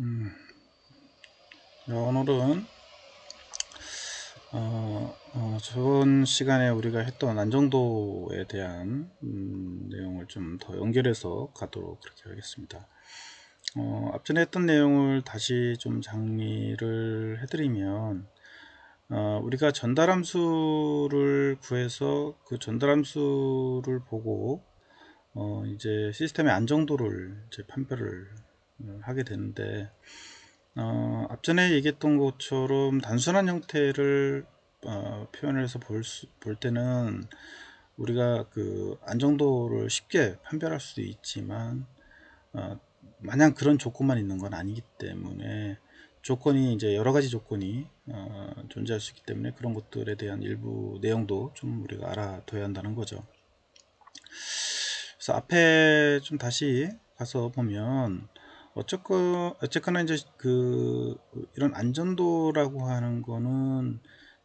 음, 오늘은 어, 어, 저번 시간에 우리가 했던 안정도에 대한 음, 내용을 좀 더 연결해서 가도록 그렇게 하겠습니다. 어, 앞전에 했던 내용을 다시 좀 정리를 해드리면 어, 우리가 전달함수를 구해서 그 전달함수를 보고 어, 이제 시스템의 안정도를 이제 판별을 어, 하게 되는데 어, 앞전에 얘기했던 것처럼 단순한 형태를 어, 표현해서 볼, 수, 볼 때는 우리가 그 안정도를 쉽게 판별할 수도 있지만 어, 마냥 그런 조건만 있는 건 아니기 때문에 조건이 이제 여러 가지 조건이 어, 존재할 수 있기 때문에 그런 것들에 대한 일부 내용도 좀 우리가 알아둬야 한다는 거죠. 그래서 앞에 좀 다시 가서 보면 어쨌건 어쨌거나 이제 그 이런 안전도라고 하는 거는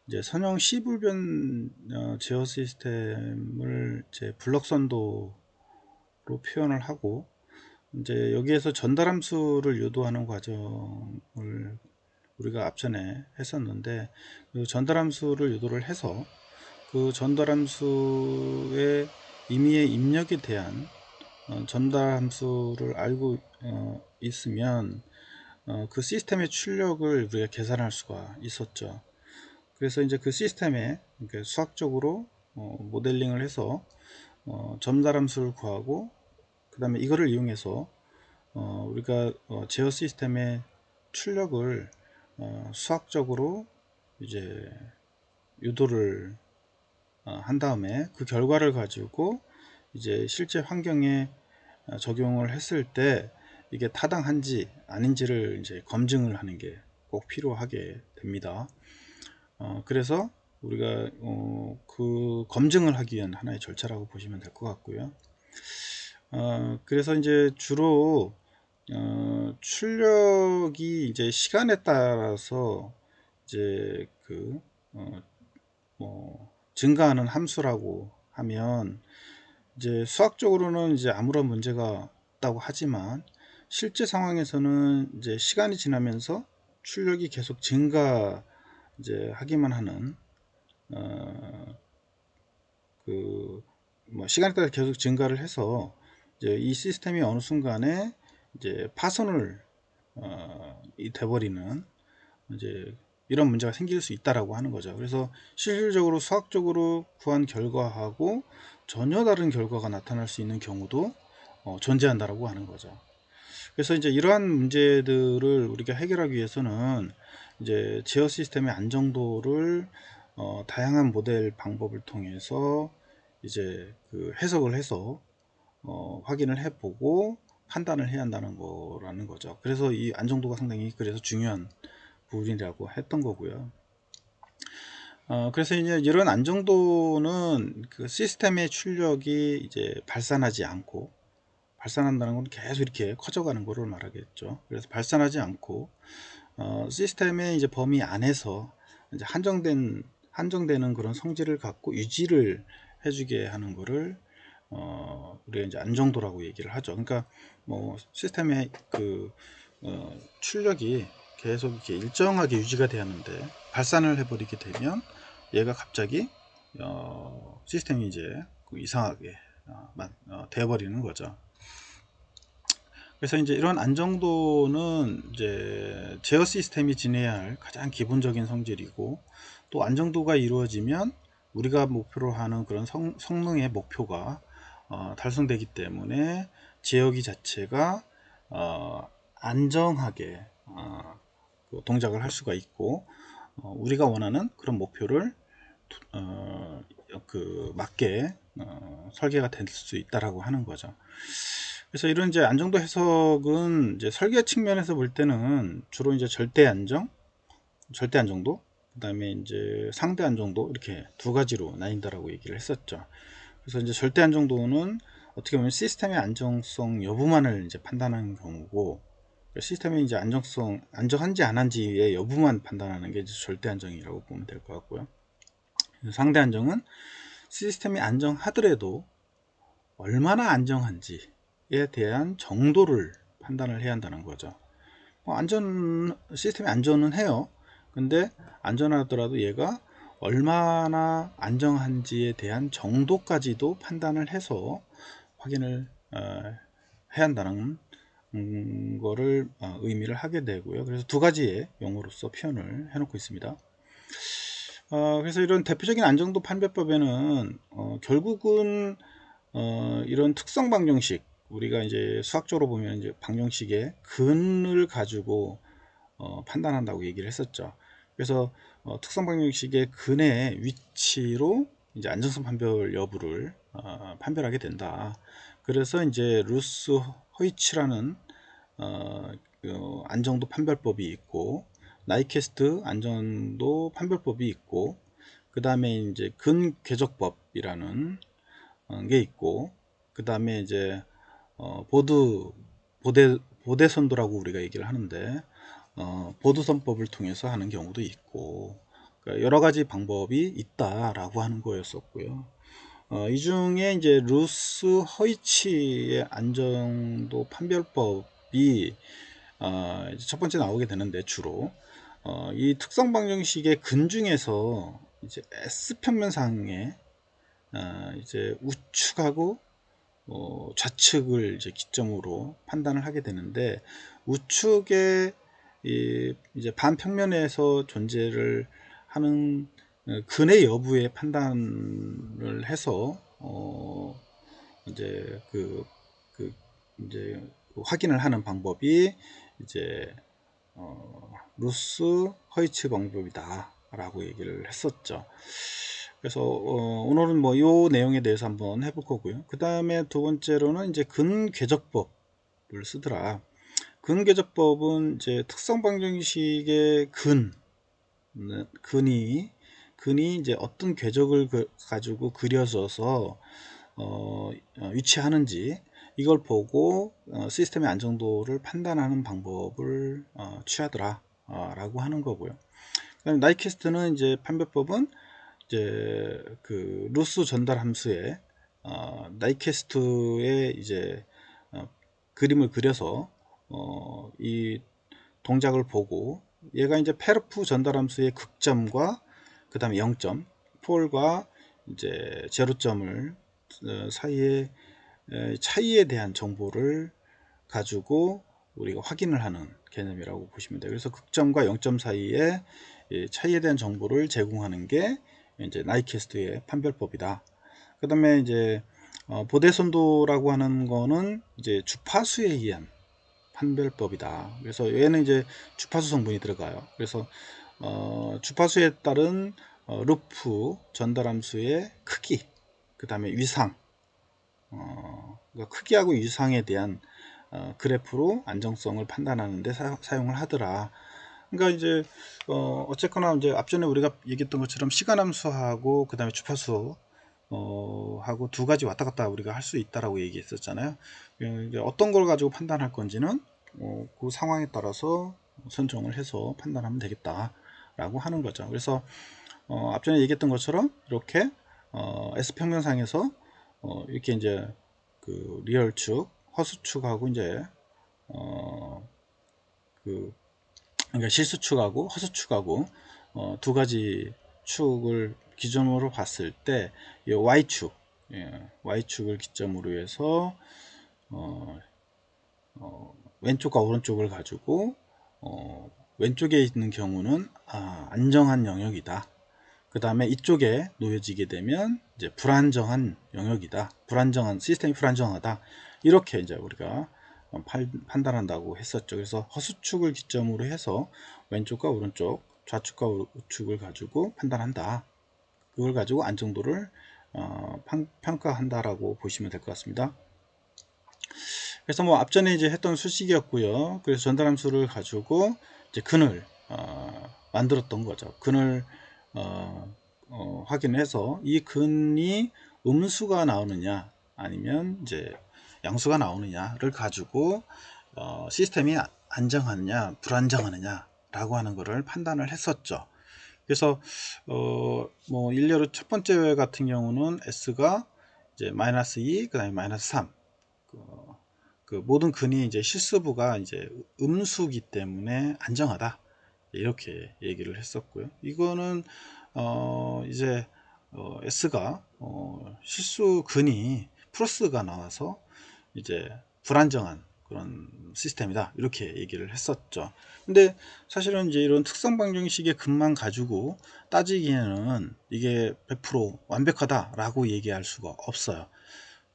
이제 선형 시불변 어, 제어 시스템을 이제 블럭선도로 표현을 하고 이제 여기에서 전달함수를 유도하는 과정을 우리가 앞전에 했었는데 그 전달함수를 유도를 해서 그 전달함수의 임의의 입력에 대한 어, 전달함수를 알고 어, 있으면 어, 그 시스템의 출력을 우리가 계산할 수가 있었죠. 그래서 이제 그 시스템에 수학적으로 어, 모델링을 해서 어, 점달함수를 구하고 그 다음에 이거를 이용해서 어, 우리가 어, 제어 시스템의 출력을 어, 수학적으로 이제 유도를 어, 한 다음에 그 결과를 가지고 이제 실제 환경에 어, 적용을 했을 때 이게 타당한지 아닌지를 이제 검증을 하는 게 꼭 필요하게 됩니다. 어, 그래서 우리가 어, 그 검증을 하기 위한 하나의 절차라고 보시면 될 것 같고요. 어, 그래서 이제 주로 어, 출력이 이제 시간에 따라서 이제 그 어, 뭐 증가하는 함수라고 하면 이제 수학적으로는 이제 아무런 문제가 없다고 하지만 실제 상황에서는 이제 시간이 지나면서 출력이 계속 증가 이제 하기만 하는 어, 그뭐 시간에 따라 계속 증가를 해서 이제 이 시스템이 어느 순간에 이제 파손을 어, 돼버리는 이제 이런 문제가 생길 수 있다라고 하는 거죠. 그래서 실질적으로 수학적으로 구한 결과하고 전혀 다른 결과가 나타날 수 있는 경우도 어, 존재한다라고 하는 거죠. 그래서 이제 이러한 문제들을 우리가 해결하기 위해서는 이제 제어 시스템의 안정도를 어, 다양한 모델 방법을 통해서 이제 그 해석을 해서 어, 확인을 해보고 판단을 해야 한다는 거라는 거죠. 그래서 이 안정도가 상당히 그래서 중요한 부분이라고 했던 거고요. 어, 그래서 이제 이런 안정도는 그 시스템의 출력이 이제 발산하지 않고 발산한다는 건 계속 이렇게 커져가는 거를 말하겠죠. 그래서 발산하지 않고 어, 시스템의 이제 범위 안에서 이제 한정된 한정되는 그런 성질을 갖고 유지를 해주게 하는 거를 어, 우리가 이제 안정도라고 얘기를 하죠. 그러니까 뭐 시스템의 그 어, 출력이 계속 이렇게 일정하게 유지가 되었는데 발산을 해버리게 되면 얘가 갑자기 어, 시스템이 이제 그 이상하게 어, 어, 되어버리는 거죠. 그래서 이제 이런 안정도는 이제 제어 시스템이 지내야 할 가장 기본적인 성질이고 또 안정도가 이루어지면 우리가 목표로 하는 그런 성, 성능의 목표가 어, 달성되기 때문에 제어기 자체가 어, 안정하게 어, 그 동작을 할 수가 있고 어, 우리가 원하는 그런 목표를 어, 그 맞게 어, 설계가 될 수 있다라고 하는 거죠. 그래서 이런 이제 안정도 해석은 이제 설계 측면에서 볼 때는 주로 이제 절대 안정, 절대 안정도, 그 다음에 이제 상대 안정도 이렇게 두 가지로 나뉜다라고 얘기를 했었죠. 그래서 이제 절대 안정도는 어떻게 보면 시스템의 안정성 여부만을 이제 판단하는 경우고 시스템의 이제 안정성 안정한지 안 한지의 여부만 판단하는 게 절대 안정이라고 보면 될 것 같고요. 상대 안정은 시스템이 안정하더라도 얼마나 안정한지 에 대한 정도를 판단을 해야 한다는 거죠. 뭐 안전 시스템이 안전은 해요. 근데 안전하더라도 얘가 얼마나 안정한지에 대한 정도까지도 판단을 해서 확인을 어, 해야 한다는 음, 거를 어, 의미를 하게 되고요. 그래서 두 가지의 용어로서 표현을 해놓고 있습니다. 어, 그래서 이런 대표적인 안정도 판별법에는 어, 결국은 어, 이런 특성 방정식 우리가 이제 수학적으로 보면 이제 방정식의 근을 가지고 어, 판단한다고 얘기를 했었죠. 그래서 어, 특성 방정식의 근의 위치로 이제 안정성 판별 여부를 어, 판별하게 된다. 그래서 이제 루스 허이치라는 어, 그 안정도 판별법이 있고 나이캐스트 안정도 판별법이 있고 그 다음에 이제 근궤적법이라는 어, 게 있고 그 다음에 이제 어, 보드 보대 보대선도라고 우리가 얘기를 하는데 어, 보드선법을 통해서 하는 경우도 있고 그러니까 여러 가지 방법이 있다라고 하는 거였었고요. 어, 이 중에 이제 루스 허이치의 안정도 판별법이 어, 첫 번째 나오게 되는데 주로 어, 이 특성 방정식의 근 중에서 이제 S 평면상에 어, 이제 우측하고 어, 좌측을 이제 기점으로 판단을 하게 되는데 우측의 이 이제 반평면에서 존재를 하는 어, 근의 여부에 판단을 해서 어 이제 그, 그 이제 그 확인을 하는 방법이 이제 어 루스 허이츠 방법이다 라고 얘기를 했었죠 그래서 어 오늘은 뭐 요 내용에 대해서 한번 해볼 거고요 그 다음에 두 번째로는 이제 근궤적법을 쓰더라 근궤적법은 이제 특성 방정식의 근 근이 근이 이제 어떤 궤적을 그, 가지고 그려져서 어, 어, 위치하는지 이걸 보고 어, 시스템의 안정도를 판단하는 방법을 어, 취하더라 어, 라고 하는 거고요. 그다음에 나이캐스트는 이제 판별법은 이제 그 루스 전달 함수에 어, 나이캐스트의 이제 어, 그림을 그려서 어, 이 동작을 보고 얘가 이제 페르프 전달 함수의 극점과 그 다음에 0점 폴과 이제 제로점을 어, 사이에 차이에 대한 정보를 가지고 우리가 확인을 하는 개념이라고 보시면 돼요. 그래서 극점과 0점 사이에 차이에 대한 정보를 제공하는 게 이제 나이캐스트의 판별법이다. 그 다음에 이제 어, 보대선도라고 하는 거는 이제 주파수에 의한 판별법이다. 그래서 얘는 이제 주파수 성분이 들어가요. 그래서 어, 주파수에 따른 어, 루프 전달함수의 크기, 그 다음에 위상, 어, 그러니까 크기하고 위상에 대한 어, 그래프로 안정성을 판단하는데 사, 용을 하더라. 그러니까 이제 어, 어쨌거나 이제 앞전에 우리가 얘기했던 것처럼 시간 함수하고 그 다음에 주파수 어, 하고 두 가지 왔다 갔다 우리가 할 수 있다라고 얘기했었잖아요. 예, 어떤 걸 가지고 판단할 건지는 어, 그 상황에 따라서 선정을 해서 판단하면 되겠다라고 하는 거죠. 그래서 어, 앞전에 얘기했던 것처럼 이렇게 어, S평면상에서 어, 이렇게 이제 그 리얼축, 허수축하고 이제 어, 그 그러니까 실수 축하고 허수 축하고 어, 두 가지 축을 기준으로 봤을 때 이 Y축, 예, Y축을 기점으로 해서 어, 어, 왼쪽과 오른쪽을 가지고 어, 왼쪽에 있는 경우는 아, 안정한 영역이다. 그 다음에 이쪽에 놓여지게 되면 이제 불안정한 영역이다. 불안정한 시스템이 불안정하다. 이렇게 이제 우리가 판단한다고 했었죠. 그래서 허수축을 기점으로 해서 왼쪽과 오른쪽, 좌측과 우측을 가지고 판단한다. 그걸 가지고 안정도를 어, 평가한다라고 보시면 될 것 같습니다. 그래서 뭐 앞전에 이제 했던 수식이었고요. 그래서 전달함수를 가지고 이제 근을 어, 만들었던 거죠. 근을 어, 어, 확인해서 이 근이 음수가 나오느냐 아니면 이제 양수가 나오느냐를 가지고 어, 시스템이 안정하느냐 불안정하느냐 라고 하는 것을 판단을 했었죠. 그래서 어, 뭐 일례로 첫 번째 같은 경우는 S가 이제 마이너스 2, 그 다음에 마이너스 3. 그, 그 모든 근이 이제 실수부가 이제 음수기 때문에 안정하다 이렇게 얘기를 했었고요. 이거는 어 이제 어 S가 어 실수 근이 플러스가 나와서 이제 불안정한 그런 시스템이다. 이렇게 얘기를 했었죠. 근데 사실은 이제 이런 특성 방정식의 근만 가지고 따지기에는 이게 100% 완벽하다 라고 얘기할 수가 없어요.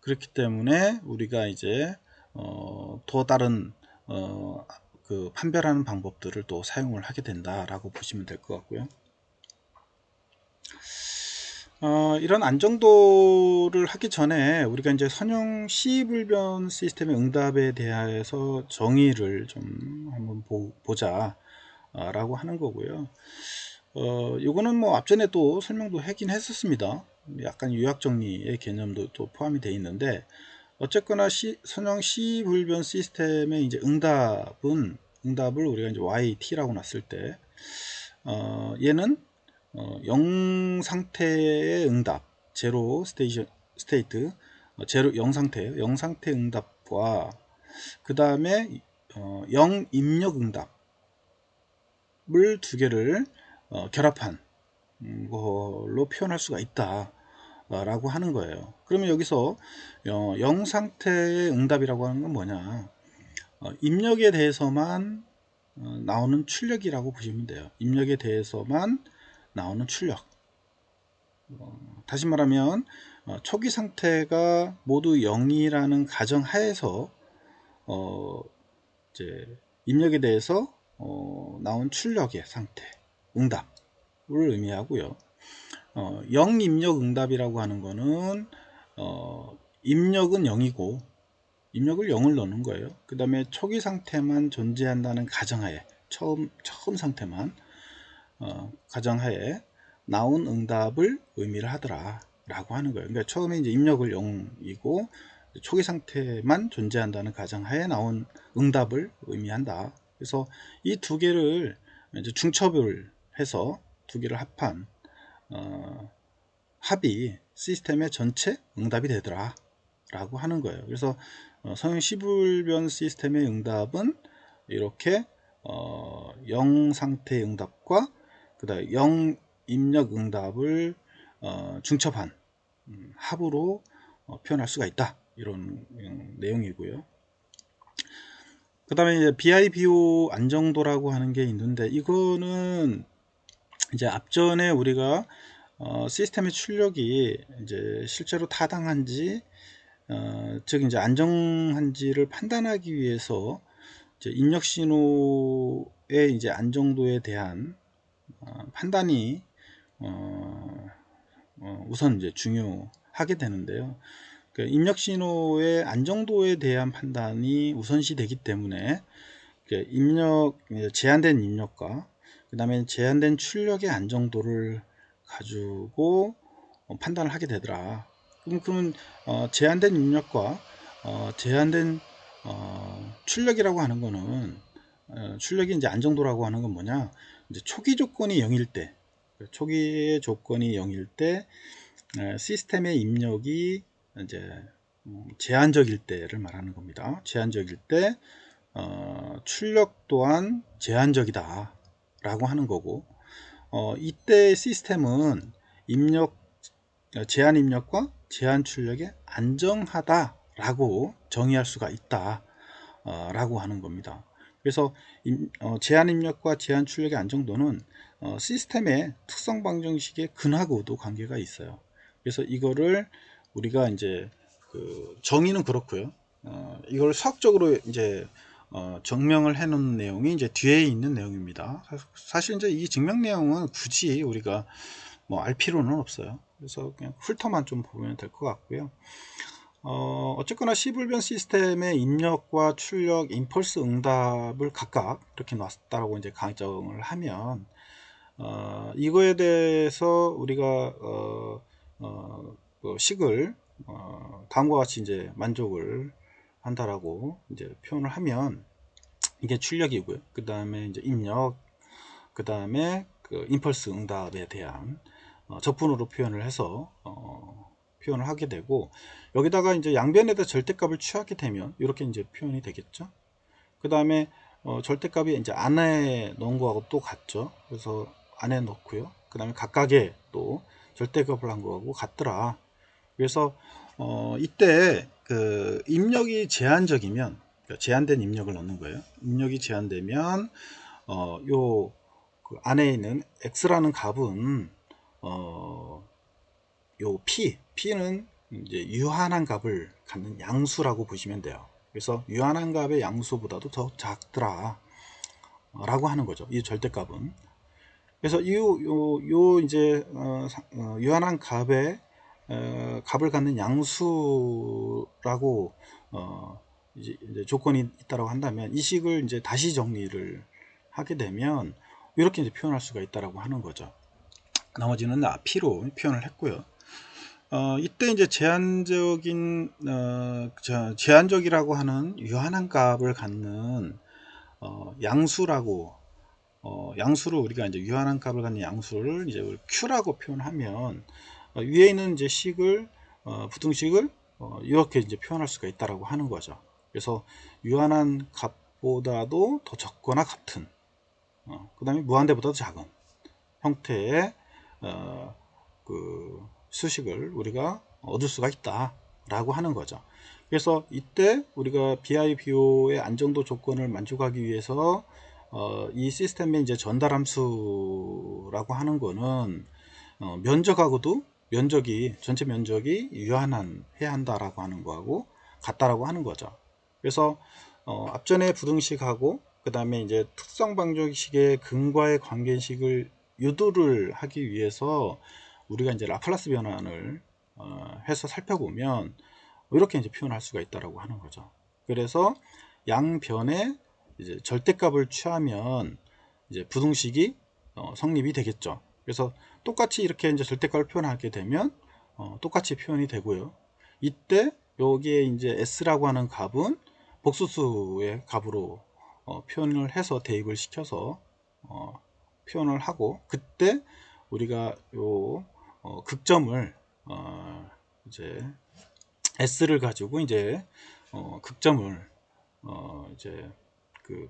그렇기 때문에 우리가 이제 어, 또 다른 어, 그 판별하는 방법들을 또 사용을 하게 된다 라고 보시면 될 것 같고요. 어, 이런 안정도를 하기 전에 우리가 이제 선형 시불변 시스템의 응답에 대해서 정의를 좀 한번 보, 자 라고 하는 거고요. 어, 요거는 뭐 앞전에 또 설명도 하긴 했었습니다. 약간 요약 정리의 개념도 또 포함이 되어 있는데 어쨌거나 시, 선형 시불변 시스템의 이제 응답은 응답을 우리가 이제 yt라고 놨을 때 어, 얘는 어, 0 상태의 응답 제로 스테이션 스테이트 어, 제로 0 상태 0 상태 응답과 그 다음에 어, 0 입력 응답을 두 개를 어, 결합한 걸로 표현할 수가 있다 라고 하는 거예요. 그러면 여기서 어, 0 상태의 응답이라고 하는 건 뭐냐? 어, 입력에 대해서만 어, 나오는 출력이라고 보시면 돼요. 입력에 대해서만 나오는 출력. 어, 다시 말하면 어, 초기 상태가 모두 0이라는 가정 하에서 어, 이제 입력에 대해서 어, 나온 출력의 상태 응답을 의미하고요. 0 입력 응답이라고 하는 거는 입력은 0이고 입력을 0을 넣는 거예요. 그 다음에 초기 상태만 존재한다는 가정하에 처음 처음 상태만 어, 가정하에 나온 응답을 의미를 하더라 라고 하는 거예요. 그러니까 처음에 이제 입력을 0이고 초기 상태만 존재한다는 가정하에 나온 응답을 의미한다. 그래서 이 두 개를 이제 중첩을 해서 두 개를 합한 어, 합이 시스템의 전체 응답이 되더라 라고 하는 거예요. 그래서 어, 성형 시불변 시스템의 응답은 이렇게 어, 0 상태의 응답과 그 다음에 0 입력 응답을 어, 중첩한 음, 합으로 어, 표현할 수가 있다. 이런 음, 내용이고요. 그 다음에 이제 BIBO 안정도라고 하는 게 있는데 이거는 이제 앞전에 우리가 어, 시스템의 출력이 이제 실제로 타당한지 어, 즉 이제 안정한지를 판단하기 위해서 이제 입력 신호의 이제 안정도에 대한 어, 판단이 어, 어, 우선 이제 중요하게 되는데요. 그 입력 신호의 안정도에 대한 판단이 우선시 되기 때문에 그 입력 제한된 입력과 그 다음에 제한된 출력의 안정도를 가지고 판단을 하게 되더라. 그럼 그러면 제한된 입력과 제한된 출력이라고 하는 거는 출력이 이제 안정도라고 하는 건 뭐냐? 이제 초기 조건이 0일 때 초기의 조건이 0일 때 시스템의 입력이 이제 음, 제한적일 때를 말하는 겁니다. 제한적일 때 어, 출력 또한 제한적이다 라고 하는 거고 어, 이때 시스템은 입력 제한 입력과 제한 출력에 안정하다 라고 정의할 수가 있다 어, 라고 하는 겁니다. 그래서 어, 제한 입력과 제한 출력의 안정도는 어, 시스템의 특성 방정식의 근하고도 관계가 있어요. 그래서 이거를 우리가 이제 그 정의는 그렇고요. 어, 이걸 수학적으로 이제 어, 증명을 해놓은 내용이 이제 뒤에 있는 내용입니다. 사실 이제 이 증명 내용은 굳이 우리가 뭐 알 필요는 없어요. 그래서 그냥 훑어만 좀 보면 될 것 같고요. 어, 어쨌거나 시불변 시스템의 입력과 출력, 임펄스 응답을 각각 이렇게 놨다라고 이제 강정을 하면 어, 이거에 대해서 우리가 어, 어, 그 식을 어, 다음과 같이 이제 만족을 한다라고 이제 표현을 하면 이게 출력이고요. 그 다음에 이제 입력, 그 다음에 그 임펄스 응답에 대한 어, 적분으로 표현을 해서 어, 표현을 하게 되고 여기다가 이제 양변에다 절대값을 취하게 되면 이렇게 이제 표현이 되겠죠. 그 다음에 어, 절대값이 이제 안에 넣은 거하고 또 같죠. 그래서 안에 넣고요. 그 다음에 각각의 또 절대값을 한 거하고 같더라. 그래서 어, 이때 그 입력이 제한적이면 그러니까 제한된 입력을 넣는 거예요. 입력이 제한되면 어, 요 그 안에 있는 x라는 값은 어, 요 p, p는 이제 유한한 값을 갖는 양수라고 보시면 돼요. 그래서 유한한 값의 양수보다도 더 작더라 라고 하는 거죠. 이 절대값은. 그래서 이, 요, 요, 이제, 어, 어, 유한한 값의, 어, 값을 갖는 양수라고, 어, 이제, 이제 조건이 있다고 한다면 이 식을 이제 다시 정리를 하게 되면 이렇게 이제 표현할 수가 있다라고 하는 거죠. 나머지는 아, P로 표현을 했고요. 어, 이때 이제 제한적인 어, 저, 제한적이라고 하는 유한한 값을 갖는 어, 양수라고 어, 양수를 우리가 이제 유한한 값을 갖는 양수를 이제 q라고 표현하면 어, 위에 있는 이제 식을 어, 부등식을 어, 이렇게 이제 표현할 수가 있다라고 하는 거죠. 그래서 유한한 값보다도 더 적거나 같은 어, 그 다음에 무한대보다도 작은 형태의 어, 그 수식을 우리가 얻을 수가 있다 라고 하는 거죠 그래서 이때 우리가 BIBO의 안정도 조건을 만족하기 위해서 어, 이 시스템의 이제 전달 함수라고 하는 거는 어, 면적하고도 면적이 전체 면적이 유한한 해야 한다라고 하는 거하고 같다라고 하는 거죠. 그래서 어, 앞전에 부등식하고 그 다음에 이제 특성 방정식의 근과의 관계식을 유도를 하기 위해서 우리가 이제 라플라스 변환을 어, 해서 살펴보면 이렇게 이제 표현할 수가 있다라고 하는 거죠. 그래서 양변에 이제 절대값을 취하면 이제 부등식이 어, 성립이 되겠죠. 그래서 똑같이 이렇게 이제 절대값을 표현하게 되면 어, 똑같이 표현이 되고요. 이때 여기에 이제 s라고 하는 값은 복수수의 값으로 어, 표현을 해서 대입을 시켜서 어, 표현을 하고 그때 우리가 요 어, 극점을 어, 이제 s를 가지고 이제 어, 극점을 어, 이제 그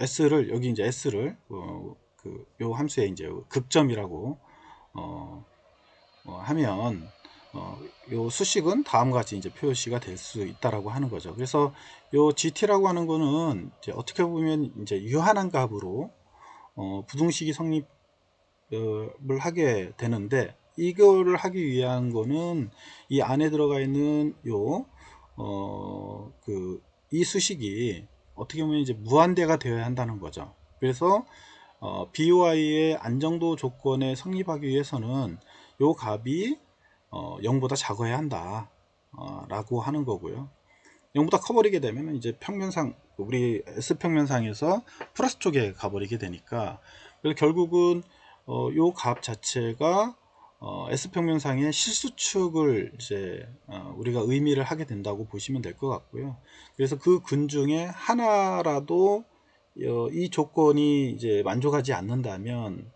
s를 여기 이제 s를 어, 그요 함수에 이제 극점이라고 어, 어, 하면 어, 요 수식은 다음과 같이 이제 표시가 될 수 있다라고 하는 거죠. 그래서 요 GT라고 하는 거는 이제 어떻게 보면 이제 유한한 값으로 어, 부등식이 성립 을 하게 되는데 이거를 하기 위한 거는 이 안에 들어가 있는 요 어 그 이 수식이 어떻게 보면 이제 무한대가 되어야 한다는 거죠. 그래서 어, BOI의 안정도 조건에 성립하기 위해서는 요 값이 어, 0보다 작아야 한다 어, 라고 하는 거고요 0보다 커버리게 되면 이제 평면상 우리 S평면상에서 플러스 쪽에 가버리게 되니까 그래서 결국은 어, 요값 자체가 어, S평면상의 실수축을 이제 어, 우리가 의미를 하게 된다고 보시면 될 것 같고요. 그래서 그 근 중에 하나라도 어, 이 조건이 이제 만족하지 않는다면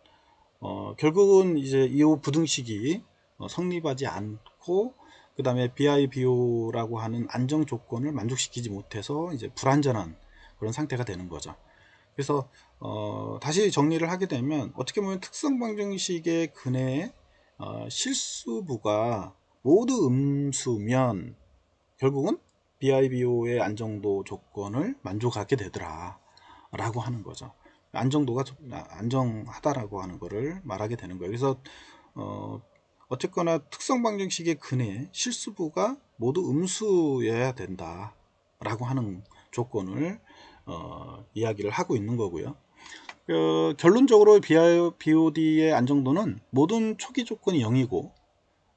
어, 결국은 이제 이 부등식이 어, 성립하지 않고 그 다음에 BIBO라고 하는 안정 조건을 만족시키지 못해서 이제 불안전한 그런 상태가 되는 거죠. 그래서 어, 다시 정리를 하게 되면 어떻게 보면 특성 방정식의 근해 어, 실수부가 모두 음수면 결국은 BIBO의 안정도 조건을 만족하게 되더라 라고 하는 거죠. 안정도가 안정하다라고 하는 것을 말하게 되는 거예요. 그래서 어, 어쨌거나 특성 방정식의 근해 실수부가 모두 음수여야 된다 라고 하는 조건을 어, 이야기를 하고 있는 거고요. 그, 결론적으로 BOD의 안정도는 모든 초기 조건이 0이고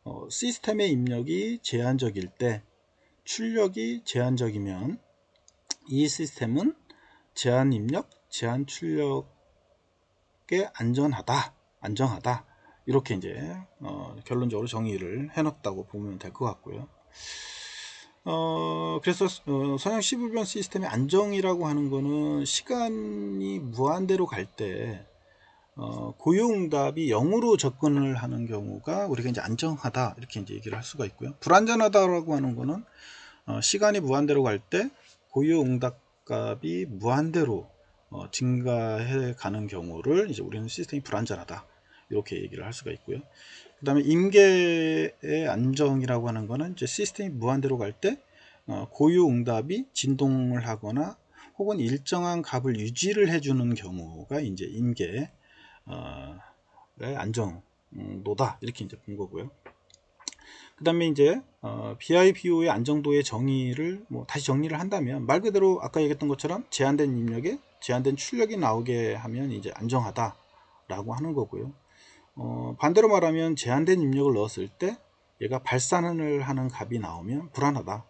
어, 시스템의 입력이 제한적일 때 출력이 제한적이면 이 시스템은 제한 입력, 제한 출력에 안전하다, 안정하다 이렇게 이제 어, 결론적으로 정의를 해놨다고 보면 될 것 같고요. 어, 그래서 어, 선형 시불변 시스템의 안정이라고 하는 거는 시간이 무한대로 갈때 어, 고유응답이 0으로 접근을 하는 경우가 우리가 이제 안정하다 이렇게 이제 얘기를 할 수가 있고요. 불안전하다라고 하는 거는 어, 시간이 무한대로 갈 때 고유응답 값이 무한대로 어, 증가해 가는 경우를 이제 우리는 시스템이 불안전하다 이렇게 얘기를 할 수가 있고요. 그 다음에 임계의 안정이라고 하는 거는 이제 시스템이 무한대로 갈때 어, 고유 응답이 진동을 하거나 혹은 일정한 값을 유지를 해주는 경우가 이제 임계 어, 안정도다 이렇게 이제 본 거고요. 그 다음에 이제 어, BIBO의 안정도의 정의를 뭐 다시 정리를 한다면 말 그대로 아까 얘기했던 것처럼 제한된 입력에 제한된 출력이 나오게 하면 이제 안정하다 라고 하는 거고요. 어, 반대로 말하면 제한된 입력을 넣었을 때 얘가 발산을 하는 값이 나오면 불안하다.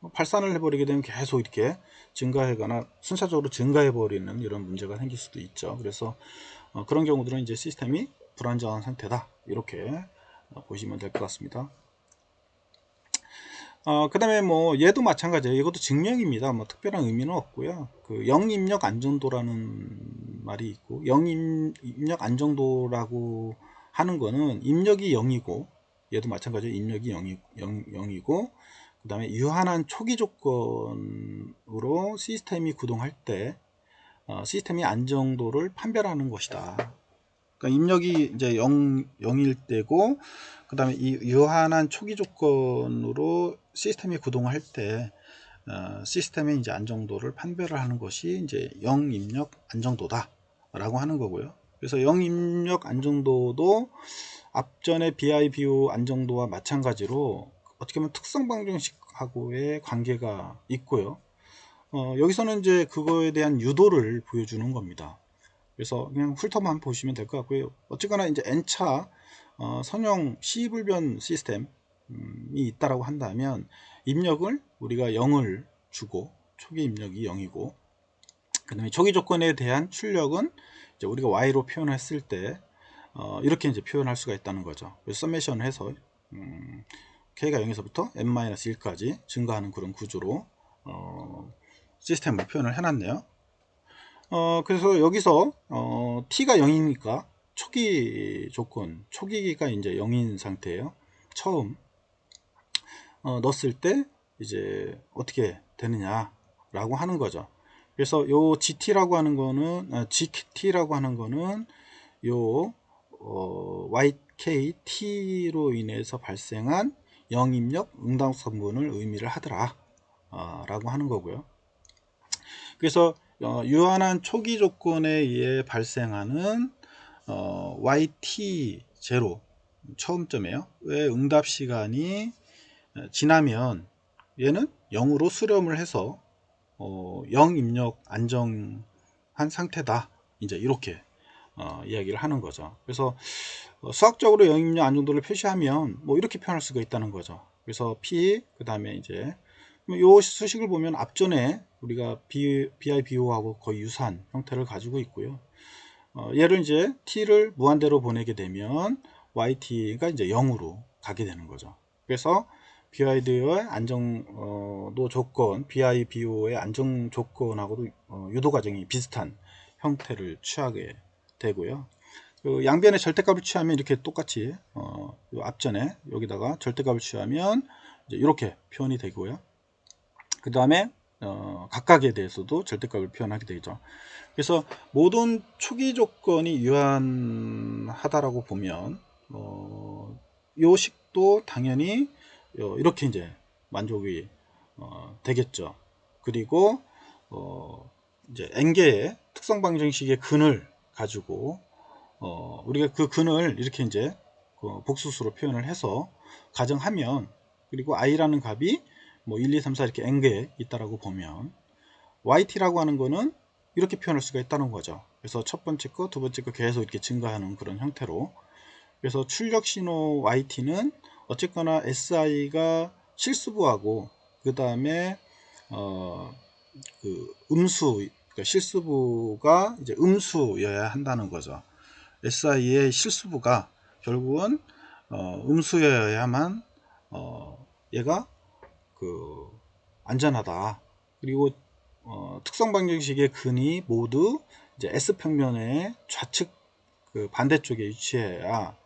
어, 발산을 해버리게 되면 계속 이렇게 증가하거나 순차적으로 증가해버리는 이런 문제가 생길 수도 있죠. 그래서 어, 그런 경우들은 이제 시스템이 불안정한 상태다. 이렇게 어, 보시면 될 것 같습니다. 어, 그 다음에 뭐 얘도 마찬가지예요. 이것도 증명입니다. 뭐 특별한 의미는 없고요. 그 영입력 안정도라는 말이 있고 영입력 안정도라고 하는 거는 입력이 0이고 얘도 마찬가지로 입력이 0이, 0, 0이고 그 다음에 유한한 초기 조건으로 시스템이 구동할 때 어, 시스템의 안정도를 판별하는 것이다. 그러니까 입력이 이제 0, 0일 때고 그 다음에 이 유한한 초기 조건으로 시스템이 구동할 때 어, 시스템의 이제 안정도를 판별을 하는 것이 이제 0 입력 안정도다 라고 하는 거고요. 그래서 0 입력 안정도도 앞전의 BIBO 안정도와 마찬가지로 어떻게 보면 특성 방정식하고의 관계가 있고요. 어, 여기서는 이제 그거에 대한 유도를 보여주는 겁니다. 그래서 그냥 훑어만 보시면 될 것 같고요. 어쨌거나 이제 N차 어, 선형 시불변 시스템이 있다라고 한다면 입력을 우리가 0을 주고 초기 입력이 0이고 그 다음에 초기 조건에 대한 출력은 이제 우리가 y로 표현했을 때 어, 이렇게 이제 표현할 수가 있다는 거죠. 그래서 서메션을 해서 음, k가 0에서부터 n-1까지 증가하는 그런 구조로 어, 시스템을 표현을 해놨네요. 어, 그래서 여기서 어, t가 0이니까 초기 조건, 초기가 이제 0인 상태예요. 처음 어, 넣었을 때 이제 어떻게 되느냐라고 하는 거죠. 그래서 요 GT라고 하는 거는 아, GT라고 하는 거는 요 어, YKT로 인해서 발생한 영입력 응답 성분을 의미를 하더라 어, 라고 하는 거고요. 그래서 어, 유한한 초기 조건에 의해 발생하는 어, YT0 처음점이에요. 왜 응답 시간이 어, 지나면 얘는 0으로 수렴을 해서 어, 0 입력 안정한 상태다. 이제 이렇게 어, 이야기를 하는 거죠. 그래서 어, 수학적으로 0 입력 안정도를 표시하면 뭐 이렇게 표현할 수가 있다는 거죠. 그래서 P 그 다음에 이제 이 수식을 보면 앞전에 우리가 B, BIBO하고 거의 유사한 형태를 가지고 있고요. 어, 얘를 이제 t를 무한대로 보내게 되면 yt가 이제 0으로 가게 되는 거죠. 그래서 BID의 안정도 조건, BIBO의 안정 조건하고도 어, 유도 과정이 비슷한 형태를 취하게 되고요. 그 양변의 절대값을 취하면 이렇게 똑같이 어, 앞전에 여기다가 절대값을 취하면 이렇게 표현이 되고요. 그 다음에 어, 각각에 대해서도 절대값을 표현하게 되죠. 그래서 모든 초기 조건이 유한하다라고 보면 어, 요 식도 당연히 어, 이렇게 이제 만족이 어, 되겠죠. 그리고 어, 이제 n개의 특성 방정식의 근을 가지고 어, 우리가 그 근을 이렇게 이제 그 복수수로 표현을 해서 가정하면 그리고 i라는 값이 뭐 1, 2, 3, 4 이렇게 n개 있다라고 보면 yt라고 하는 거는 이렇게 표현할 수가 있다는 거죠. 그래서 첫 번째 거, 두 번째 거 계속 이렇게 증가하는 그런 형태로 그래서 출력 신호 yt는 어쨌거나 si가 실수부하고 그 다음에 어, 그 음수 그러니까 실수부가 이제 음수여야 한다는 거죠. si의 실수부가 결국은 어, 음수여야만 어, 얘가 그 안전하다. 그리고 어, 특성 방정식의 근이 모두 이제 S 평면의 좌측 그 반대쪽에 위치해야 어,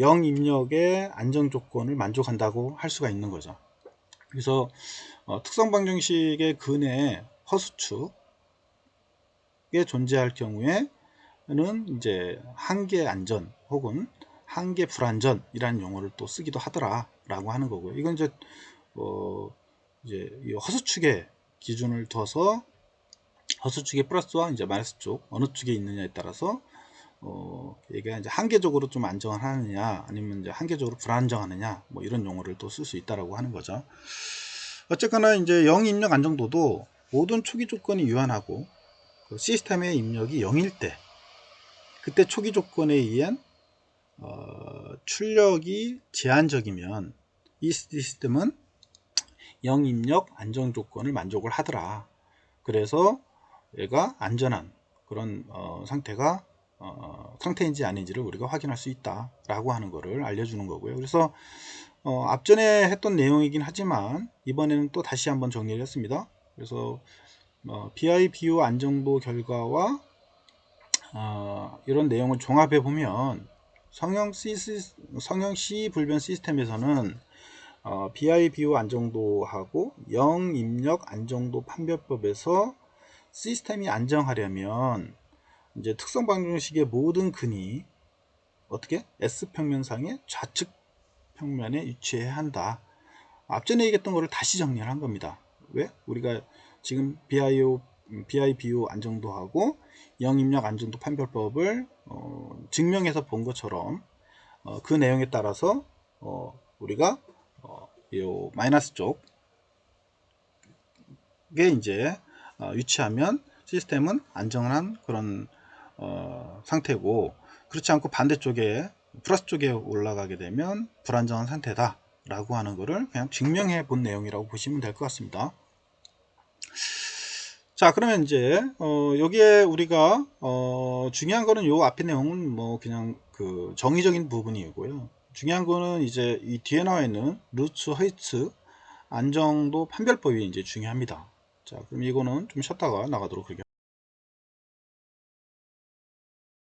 영 입력의 안정 조건을 만족한다고 할 수가 있는 거죠. 그래서 어, 특성 방정식의 근의 허수축에 존재할 경우에는 이제 한계 안전 혹은 한계 불안전이라는 용어를 또 쓰기도 하더라라고 하는 거고요. 이건 이제 어 이제 이 허수축의 기준을 둬서 허수축의 플러스와 이제 마이너스 쪽 어느 쪽에 있느냐에 따라서 어, 얘가 이제 한계적으로 좀 안정하느냐 아니면 이제 한계적으로 불안정하느냐 뭐 이런 용어를 또 쓸 수 있다라고 하는 거죠. 어쨌거나 이제 영 입력 안정도도 모든 초기 조건이 유한하고 그 시스템의 입력이 0일 때 그때 초기 조건에 의한 어, 출력이 제한적이면 이 시스템은 영 입력 안정 조건을 만족을 하더라. 그래서 얘가 안전한 그런 어, 상태가 어, 상태인지 아닌지를 우리가 확인할 수 있다라고 하는 것을 알려주는 거고요. 그래서 어, 앞전에 했던 내용이긴 하지만 이번에는 또 다시 한번 정리를 했습니다. 그래서 어, BI 비유 안정도 결과와 어, 이런 내용을 종합해 보면 성형 C, 성형 C 불변 시스템에서는 어, BI 비유 안정도하고 영 입력 안정도 판별법에서 시스템이 안정하려면 이제 특성 방정식의 모든 근이 어떻게 S 평면상의 좌측 평면에 위치해야 한다. 앞전에 얘기했던 거를 다시 정리를 한 겁니다. 왜? 우리가 지금 BIO, BIBO 안정도하고 영입력 안정도 판별법을 어, 증명해서 본 것처럼 어, 그 내용에 따라서 어, 우리가 어, 요 마이너스 쪽에 이제 어, 위치하면 시스템은 안정한 그런 어, 상태고 그렇지 않고 반대쪽에 플러스 쪽에 올라가게 되면 불안정한 상태다 라고 하는 것을 그냥 증명해 본 내용이라고 보시면 될 것 같습니다. 자 그러면 이제 어, 여기에 우리가 어, 중요한 거는 요 앞에 내용은 뭐 그냥 그 정의적인 부분이고요. 중요한 거는 이제 이 뒤에 나와 있는 루츠 헤이츠 안정도 판별법이 이제 중요합니다. 자 그럼 이거는 좀 쉬었다가 나가도록 할게요